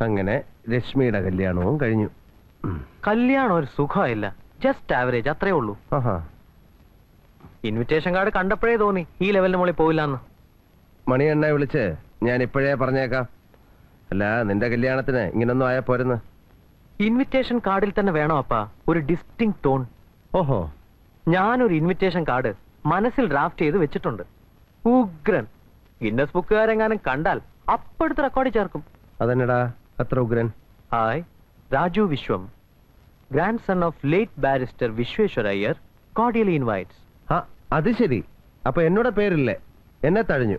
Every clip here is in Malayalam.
അങ്ങനെ രശ്മിയുടെ കല്യാണവും കഴിഞ്ഞു. കല്യാണം ഒരു സുഖമില്ല ജസ്റ്റ് ആവറേജ് അത്രേ ഉള്ളൂ. ആഹാ. ഇൻവിറ്റേഷൻ കാർഡ് കണ്ടപ്പോഴേ തോന്നി ഈ ലെവലിന് മുകളിൽ പോയില്ലെന്ന് മണിയെണ്ണ വിളിച്ച് ഞാൻ ഇപ്പോഴേ പറഞ്ഞേക്കാം. അല്ല നിന്റെ കല്യാണത്തിന് ഇങ്ങനൊന്നും ആയാ പോരുന്ന്. ഇൻവിറ്റേഷൻ കാർഡിൽ തന്നെ വേണോ അപ്പാ? ഒരു ഡിസ്റ്റിങ് ടോൺ ഓഹോ. ഞാനൊരു ഇൻവിറ്റേഷൻ കാർഡ് മനസ്സിൽ ഡ്രാഫ്റ്റ് ചെയ്ത് വെച്ചിട്ടുണ്ട്. ഉഗ്രൻ. ഗിന്നസ് ബുക്കുകാരെങ്ങാനും കണ്ടാൽ അപ്പടുത്ത് റെക്കോർഡ് ചേർക്കും. അതെന്നടാ? അത്ര ഉഗ്രൻ hi Raju Vishwam grand son of late barrister Vishweshwara Iyer cordially invites ആ അത് ശരി അപ്പൊ എന്നോട് പേരില്ലേ എന്നെ തഴഞ്ഞു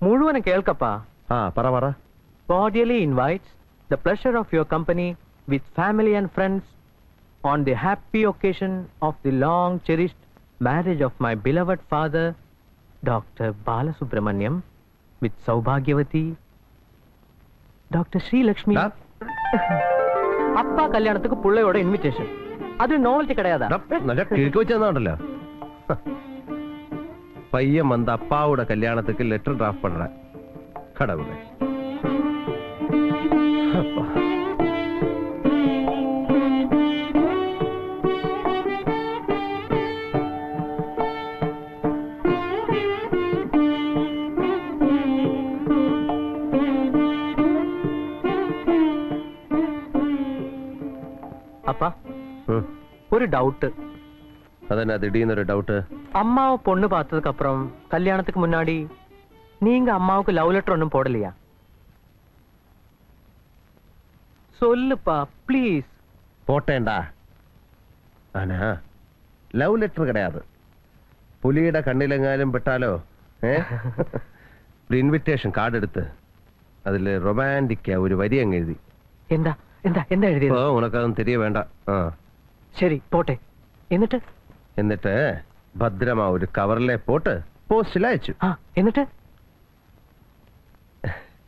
മുഴുവനും കേൾക്കപ്പാ ആ പറ പറ cordially invites the pleasure of your company with family and friends on the happy occasion of the long cherished marriage of my beloved father, Dr. Balasubramanyam, with Saubhagyavati, doctor Sreelakshmi அப்பா கல்யாணத்துக்கு பிள்ளையோட ഇൻവിറ്റേഷൻ അത് നോവൽറ്റി கிடையாதா നല്ല കിഴക്ക് വെച്ചതാണല്ലോ പയ്യൻ വന്ന അപ്പാവുടെ കല്യാണത്തേക്ക് ലെറ്റർ ഡ്രാഫ്റ്റ് പണ്ട കടവുകൾ. ஒரு டவுட் അതെന്നാ திடீர்னு ஒரு டவுட் அம்மாவை பொண்ணு பார்த்ததுக்கு அப்புறம் கல்யாணத்துக்கு முன்னாடி நீங்க அம்மாவுக்கு லவ் லெட்டர் ஒன்றும் போடலையா சொல்லுப்பா ப்ளீஸ் போட்டேன்டா ஆனா ലവ് ലെറ്റർ കിടയാത് പുലിയുടെ കണ്ണിലെങ്ങാനും പെട്ടാലോ ഏ ഒരു ഇൻവിറ്റേഷൻ കാർഡ് എടുത്ത് അതിൽ റൊമാൻറ്റിക്ക ഒരു വരി അങ്ങ് എഴുതി എന്താ എന്താ എന്താ ഇപ്പൊ എഴുതിയത് ഉനക്കതൊന്നും തിരികെ വേണ്ട ആ ശരി പോട്ടെ. എന്നിട്ട്? എന്നിട്ട് ഭദ്രമ ഒരു കവറിലെ പോട്ട് പോസ്റ്റിൽ അയച്ചു. ആ എന്നിട്ട്?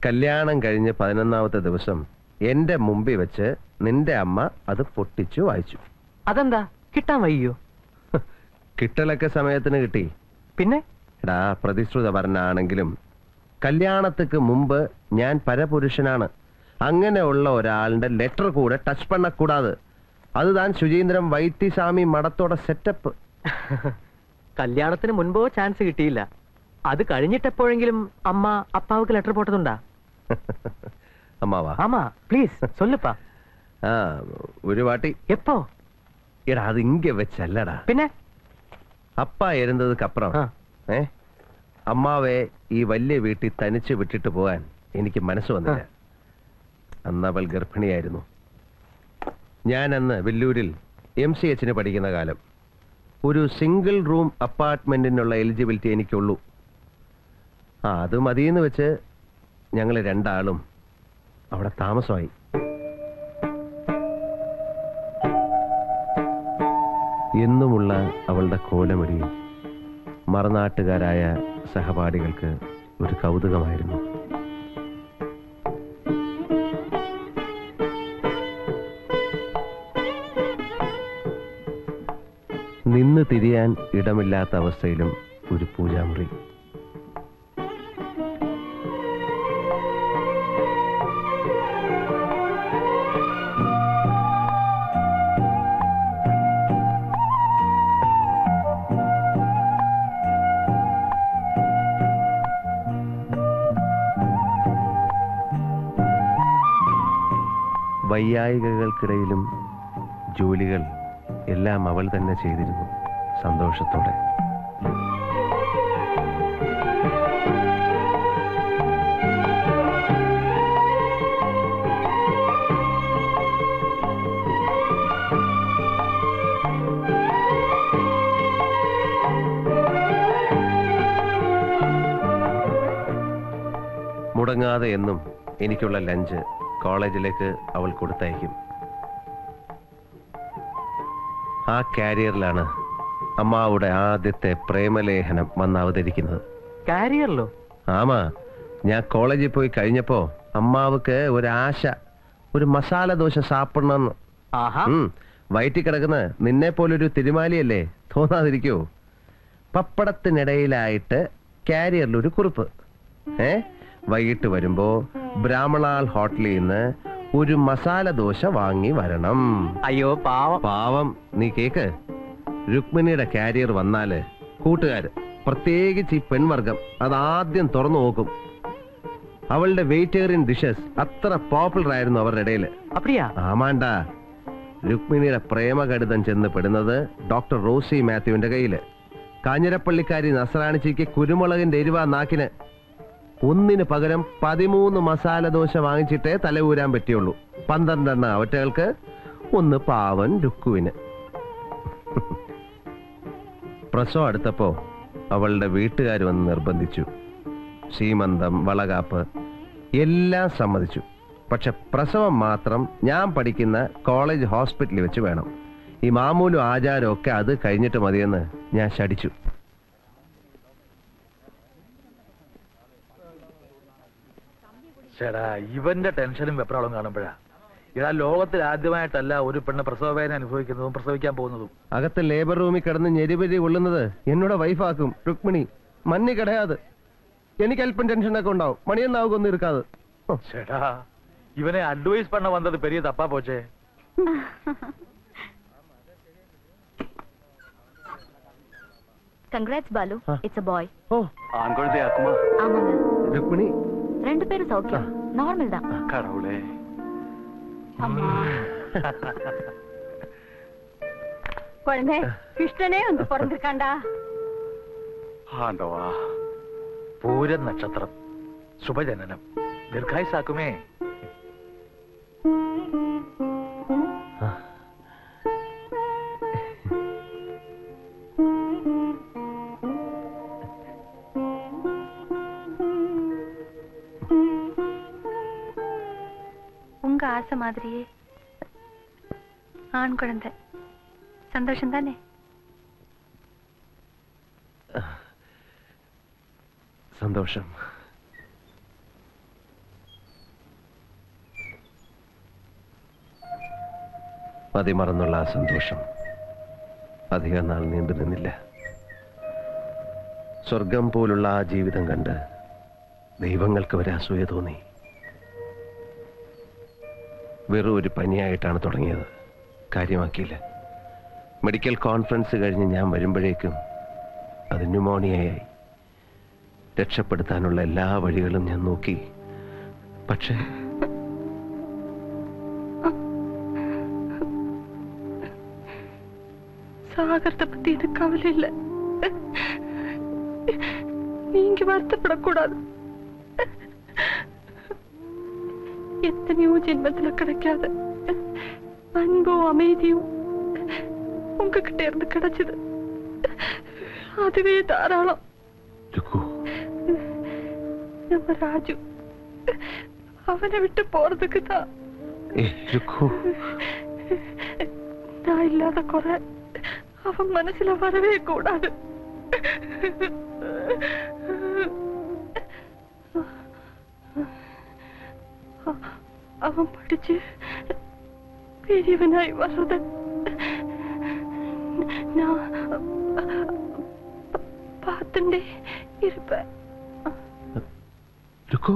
കല്യാണം കഴിഞ്ഞ് പതിനൊന്നാമത്തെ ദിവസം എന്റെ മുമ്പിൽ വെച്ച് നിന്റെ അമ്മ അത് പൊട്ടിച്ചു വായിച്ചു. അതെന്താ? കിട്ടാൻ വയ്യോ കിട്ടലൊക്കെ സമയത്തിന് കിട്ടി. പിന്നെ? എടാ പ്രതിശ്രുത പറഞ്ഞാണെങ്കിലും കല്യാണത്തിക്ക് മുമ്പ് ഞാൻ പരപുരുഷനാണ്. അങ്ങനെയുള്ള ഒരാളുടെ ലെറ്റർ കൂടെ ടച്ച് പണ്ണക്കൂടാതെ അത് താൻ ശുചീന്ദ്രൻ വൈത്തിസ്വാമി മഠത്തോടെ സെറ്റപ്പ് കല്യാണത്തിന് മുൻപോ ചാൻസ് കിട്ടിയില്ല. അത് കഴിഞ്ഞിട്ടെപ്പോഴെങ്കിലും അമ്മ അപ്പാവക്ക് ലെറ്റർ പോട്ടതുണ്ടാ? അമ്മാവാ. ആമാ പ്ലീസ് ഒരു വാട്ടി. എപ്പോ? എടാ അത് ഇങ്ക വെച്ചല്ലടാ. പിന്നെ? അപ്പ അപ്പുറം ഏ? അമ്മാവെ ഈ വലിയ വീട്ടിൽ തനിച്ച് വിട്ടിട്ട് പോകാൻ എനിക്ക് മനസ്സ് വന്നില്ല. അന്നവൾ ഗർഭിണിയായിരുന്നു. ഞാൻ അന്ന് വെല്ലൂരിൽ എം സി എച്ചിന് പഠിക്കുന്ന കാലം. ഒരു സിംഗിൾ റൂം അപ്പാർട്ട്മെന്റിനുള്ള എലിജിബിലിറ്റി എനിക്കുള്ളൂ. ആ അത് മതിയെന്ന് വെച്ച് ഞങ്ങൾ രണ്ടാളും അവിടെ താമസമായി. എന്നുമുള്ള അവളുടെ കോലമിടി മറനാട്ടുകാരായ സഹപാഠികൾക്ക് ഒരു കൗതുകമായിരുന്നു. നിന്ന് തിരിയാൻ ഇടമില്ലാത്ത അവസ്ഥയിലും ഒരു പൂജാമുറി. വയ്യായികകൾക്കിടയിലും ജോലികൾ എല്ലാം അവൾ തന്നെ ചെയ്തിരുന്നു സന്തോഷത്തോടെ. മുടങ്ങാതെ എന്നും എനിക്കുള്ള ലഞ്ച് കോളേജിലേക്ക് അവൾ കൊടുത്തയക്കും. ആ കാരിയറിലാണ് അമ്മാവുടെ ആദ്യത്തെ പ്രേമലേഖനം വന്ന് അവതരിക്കുന്നത് കാരിയറിലോ? ആമാ ഞാൻ കോളേജിൽ പോയി കഴിഞ്ഞപ്പോ അമ്മാവുക്ക് ഒരാശ ഒരു മസാല ദോശ സാപ്പിടണമെന്ന്. വയറ്റി കിടക്കുന്ന നിന്നെ പോലൊരു തിരുമാലിയല്ലേ? തോന്നാതിരിക്കോ. പപ്പടത്തിനിടയിലായിട്ട് കാരിയറിൽ ഒരു കുറിപ്പ്. ഏ? വൈകിട്ട് വരുമ്പോ ബ്രാഹ്മണാൽ ഹോട്ടലിൽ നിന്ന് ഒരു മസാല ദോശ വാങ്ങി വരണം. അയ്യോ പാവം. പാവം നീ കേക്ക്. രുക്മിണിയുടെ കാരിയർ വന്നാൽ കൂട്ടുകാര് പ്രത്യേകിച്ച് ഈ പെൺവർഗം അതാദ്യം തുറന്നു നോക്കും. അവളുടെ വെജിറ്റേറിയൻ ഡിഷസ് അത്ര പോപ്പുലർ ആയിരുന്നു അവരുടെ ഇടയിൽ. അപ്പടിയാ? ആമാണ്ട രുക്മിണിയുടെ പ്രേമകടിതം ചെന്ന് പെടുന്നത് ഡോക്ടർ റോസി മാത്യുവിന്റെ കയ്യിൽ. കാഞ്ഞിരപ്പള്ളിക്കാരി നസറാണിച്ചിക്ക് കുരുമുളകിന്റെ എരിവാ നാക്കിന്. ഒന്നിന് പകരം പതിമൂന്ന് മസാല ദോശ വാങ്ങിച്ചിട്ടേ തല ഊരാൻ പറ്റിയുള്ളൂ. പന്ത്രണ്ടെണ്ണ അവറ്റകൾക്ക് ഒന്ന് പാവൻ രുക്കുവിന്. പ്രസവം അടുത്തപ്പോ അവളുടെ വീട്ടുകാർ വന്ന് നിർബന്ധിച്ചു. സീമന്തം വളകാപ്പ് എല്ലാം സമ്മതിച്ചു. പക്ഷെ പ്രസവം മാത്രം ഞാൻ പഠിക്കുന്ന കോളേജ് ഹോസ്പിറ്റലിൽ വെച്ച് വേണം. ഈ മാമൂലും ആചാരമൊക്കെ അത് കഴിഞ്ഞിട്ട് മതിയെന്ന് ഞാൻ ശടിച്ചു ചേടാ ഇവന്റെ ടെൻഷനും വെപ്രാളും കാണുമ്പോഴാ. ഇതാ ലോകത്തിൽ ആദ്യമായിട്ടല്ല ഒരു പെണ്ണ് പ്രസവവേദന അനുഭവിക്കുന്നതും പ്രസവിക്കാൻ പോകുന്നതും. അകത്ത് ലേബർ റൂമിൽ കിടന്ന് ഞെരിപരി കൊള്ളുന്നത് എന്നോട് വൈഫാക്കും രുക്മിണി. മഞ്ഞ് കിടയാതെ. എനിക്ക് അല്പം ടെൻഷനൊക്കെ ഉണ്ടാവും. മണിയെന്നാവുകൊന്നും ഇരിക്കാതെ. ഇവനെ അഡ്വൈസ് പണ വന്നത് പെരിയ തപ്പാ പോച്ചേ. Congrats Balu. It's a boy ഓ. ആൺകുഴത്തെ ആക്കുമോ? ആമാ രുക്മിണി ரெண்டு பேரும் சௌக்கியம் நார்மல் தான் കടവുളേ அம்மா குழந்தை கிருஷ்ணனே வந்து பிறந்திருக்காண்டா ആണ്ടവാ പൂരം നക്ഷത്രം ശുഭജനനം ദീർഘായുസാക്കുമേ ஆசை மாதிரியே ஆண் குழந்தை சந்தோஷம் தானே സന്തോഷം മതിമറന്നുള്ള ആ സന്തോഷം അധികം നാൾ നീണ്ടു നിന്നില്ല സ്വർഗം പോലുള്ള ആ ജീവിതം കണ്ട് ദൈവങ്ങൾക്ക് ഒരു അസൂയ തോന്നി വെറും ഒരു പനിയായിട്ടാണ് തുടങ്ങിയത് കാര്യമാക്കിയില്ല മെഡിക്കൽ കോൺഫറൻസ് കഴിഞ്ഞ് ഞാൻ വരുമ്പോഴേക്കും അത് ന്യൂമോണിയയായി രക്ഷപ്പെടുത്താനുള്ള എല്ലാ വഴികളും ഞാൻ നോക്കി പക്ഷേ சாகரத்தை பத்தி எனக்கு கவலை இல்ல நீங்க வருத்தப்படக்கூடாது பிரார்த்தனையும் ஜென்மத்துல கிடைக்காது அன்பும் அமைதியும் உங்ககிட்ட இருந்து கிடைச்சது அதுவே தாராளம் நம்ம ராஜு அவனை விட்டு போறதுக்கு தான் நான் இல்லாத குறை அவன் மனசுல வரவே கூடாது அவன் படிச்சு பெரியவனாய் வர்றத நான் பார்த்துட்டே இருப்பேன். இருக்கோ